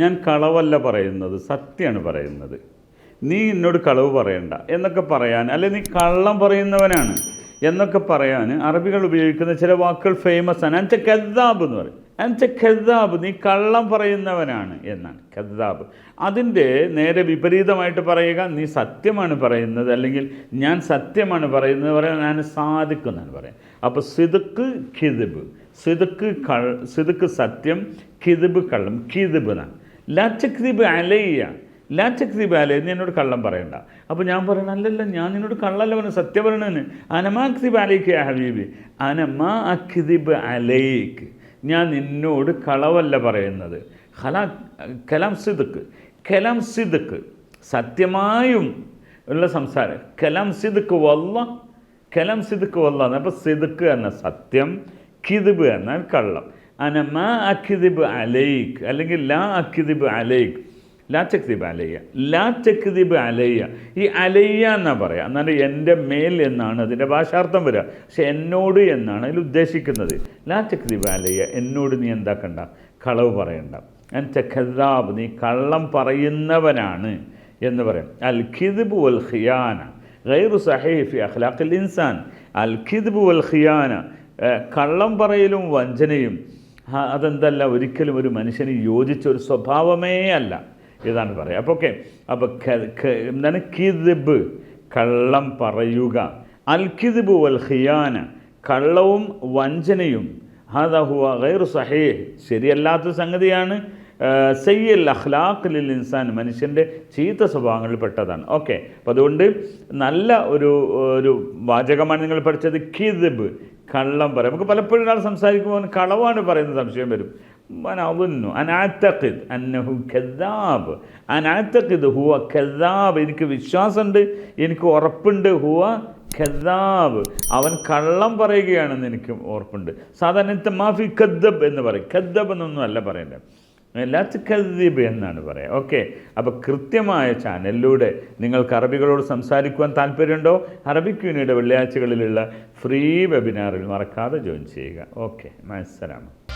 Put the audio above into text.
ഞാൻ കളവല്ല പറയുന്നത് സത്യമാണ് പറയുന്നത്. നീ എന്നോട് കളവ് പറയണ്ട എന്നൊക്കെ പറയാൻ അല്ലെ നീ കള്ളം പറയുന്നവനാണ് എന്നൊക്കെ പറയാൻ അറബികൾ ഉപയോഗിക്കുന്ന ചില വാക്കുകൾ ഫേമസ് ആണ്. അഞ്ച കെദ്ദാബ് എന്ന് പറയും. അഞ്ച കെദ്ദാബ് നീ കള്ളം പറയുന്നവനാണ് എന്നാണ്. കെദ്ദാബ്. അതിന്റെ നേരെ വിപരീതമായിട്ട് പറയുക നീ സത്യമാണ് പറയുന്നത് അല്ലെങ്കിൽ ഞാൻ സത്യമാണ് പറയുന്നത് പറയാൻ ഞാൻ സാധിക്കുന്നാണ് പറയാം അപ്പോൾ സിതുക്ക് കിതിബ് സിതുക്ക് കൾ സിതുക്ക് സത്യം കിതിബ് കള്ളം കിതിബ് എന്നാണ്. ലച്ചക്തിബ് അലയ്യ ലാച്ചക്തിബ് അലയ നീ എന്നോട് കള്ളം പറയണ്ട. അപ്പോൾ ഞാൻ പറയണം അല്ലല്ല ഞാൻ നിന്നോട് കള്ളല്ല പറഞ്ഞു സത്യം പറയണേന് അനമാ അക്തിബ് അലൈക്ക് യാ ഹബീബി? അനമാ അക്തിബ് അലയ്ക്ക്. ഞാൻ നിന്നോട് കളവല്ല പറയുന്നത്. ഹലാ കലാം സിദുക്ക് കലാം സിദുക്ക് സത്യമായും ഉള്ള സംസാരം. കലാം സിദുക്ക് വല്ല കലാം സിദുക്ക് വല്ല അപ്പോൾ സിദുക്ക് എന്ന സത്യം കിതിബ് എന്നാൽ കള്ളം. അനമ അഖിദിബ് അലൈക്ക് അല്ലെങ്കിൽ ലാ അഖിദിബ് അലൈക്ക് ലാ ചക്തിബ് അലയ്യ ലാ ചക്തിബ് അലയ്യ ഈ അലയ്യ എന്നാ പറയുക എന്നാൽ എന്റെ മേൽ എന്നാണ് അതിന്റെ ഭാഷാർത്ഥം വരിക. പക്ഷെ എന്നോട് എന്നാണ് അതിൽ ഉദ്ദേശിക്കുന്നത്. ലാ ചക്തിബ് അലയ്യ എന്നോട് നീ എന്താക്കണ്ട കളവ് പറയണ്ട. ഞാൻ ഖദാബ് നീ കള്ളം പറയുന്നവനാണ് എന്ന് പറയാം. അൽ ഖിദ്ബ് വൽ ഖിയാന ഗൈറു സഹീഫി അഖ്ലാഖിൽ ഇൻസാൻ. അൽ ഖിദ്ബ് വൽ ഖിയാന കള്ളം പറയലും വഞ്ചനയും. അതെന്തല്ല ഒരിക്കലും ഒരു മനുഷ്യന് യോജിച്ച ഒരു സ്വഭാവമേ അല്ല. ഇതാണ് പറയുക. അപ്പോൾ ഓക്കെ. അപ്പോൾ എന്താണ്? കിദിബ് കള്ളം പറയുക. അൽ കിദിബ് വൽ ഹിയാന കള്ളവും വഞ്ചനയും. ഹാദാ ഹുവ ഗൈറു സഹീഹ്. ശരിയല്ലാത്ത സംഗതിയാണ്. സയ്യൽ അഹ്ലാഖ് ലിൽ ഇൻസാൻ മനുഷ്യന്റെ ചീത്ത സ്വഭാവങ്ങളിൽ പെട്ടതാണ്. ഓക്കെ. അപ്പോൾ അതുകൊണ്ട് നല്ല ഒരു ഒരു വാചകമാണ് നിങ്ങൾ പഠിച്ചത്. കിദിബ്. കള്ളം പറയും. നമുക്ക് പലപ്പോഴും ഒരാൾ സംസാരിക്കുമ്പോൾ കളവാണ് പറയുന്നത് സംശയം വരും. അവന്നു അനാത്തഖിദ് അന്നഹു ഖദാബ് അനാത്തഖിദ് ഹുവ ഖദാബ് എനിക്ക് വിശ്വാസമുണ്ട് എനിക്ക് ഉറപ്പുണ്ട് ഹുവ ഖദാബ് അവൻ കള്ളം പറയുകയാണെന്ന് എനിക്ക് ഉറപ്പുണ്ട്. സാധാരണ മാഫി ഖദ്ദബ് എന്ന് പറയും. ഖദ്ദബ് എന്നൊന്നും അല്ല പറയേണ്ടത്. ലാത്ത് കദ്ദീബ് എന്നാണ് പറയുക ഓക്കെ. അപ്പോൾ കൃത്യമായ ചാനലിലൂടെ നിങ്ങൾക്ക് അറബികളോട് സംസാരിക്കുവാൻ താല്പര്യമുണ്ടോ? അറബിക് യൂണിയുടെ വെള്ളിയാഴ്ചകളിലുള്ള ഫ്രീ വെബിനാറിൽ മറക്കാതെ ജോയിൻ ചെയ്യുക. ഓക്കെ. മനസ്സിലാമോ